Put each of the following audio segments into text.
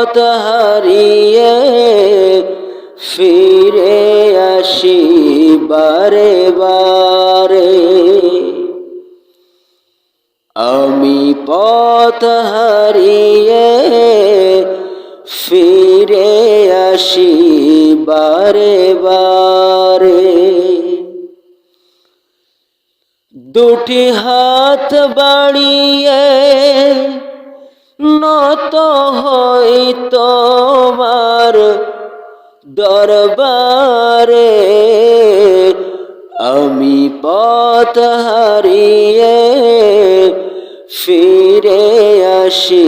পথ হারিয়ে ফিরে আসি বারে বারে। আমি পথ হারিয়ে ফিরে আসি বারে বারে। দুটি হাত বাড়িয়ে নত হই তোমার দরবারে। আমি পথ হারিয়ে ফিরে আসি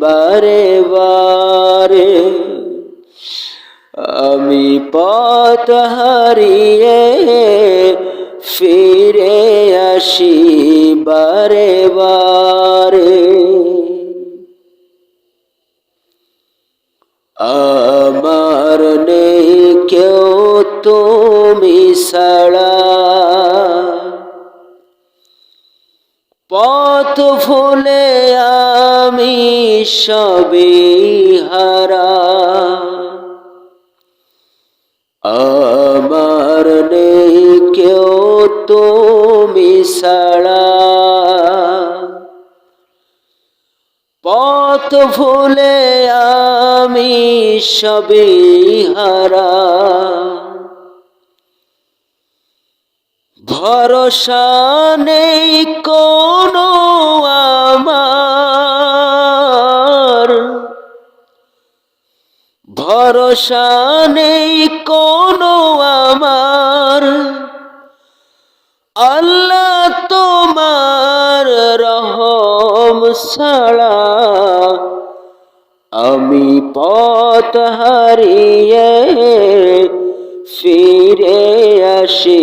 বারে বারে। আমি পথ হারিয়ে ফিরে আসি বারে বারে। আমার নেই কেউ তুমি ছাড়া পথ ফুলে আমি সবে হারা আমার নেই কেউ তুমি ছাড়া পথ ভুলে আমি সবে হারা। ভরসা নেই কোনো আমার। ভরসা নেই কোনো আমার। আল্লাহ তোমার রহম ছাড়া আমি পথ হারিয়ে ফিরে আসি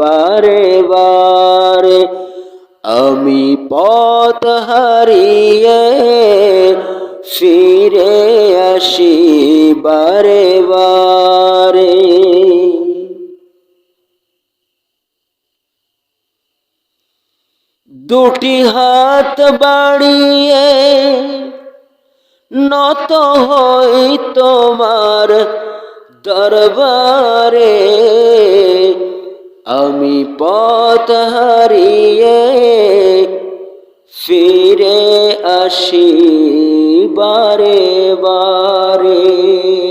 বারে বারে। আমি পথ হারিয়ে ফিরে আসি বারে বারে। দুটি হাত বাড়িয়ে নত হই তোমার দরবারে। আমি পথ হারিয়ে ফিরে আসি বারে বারে।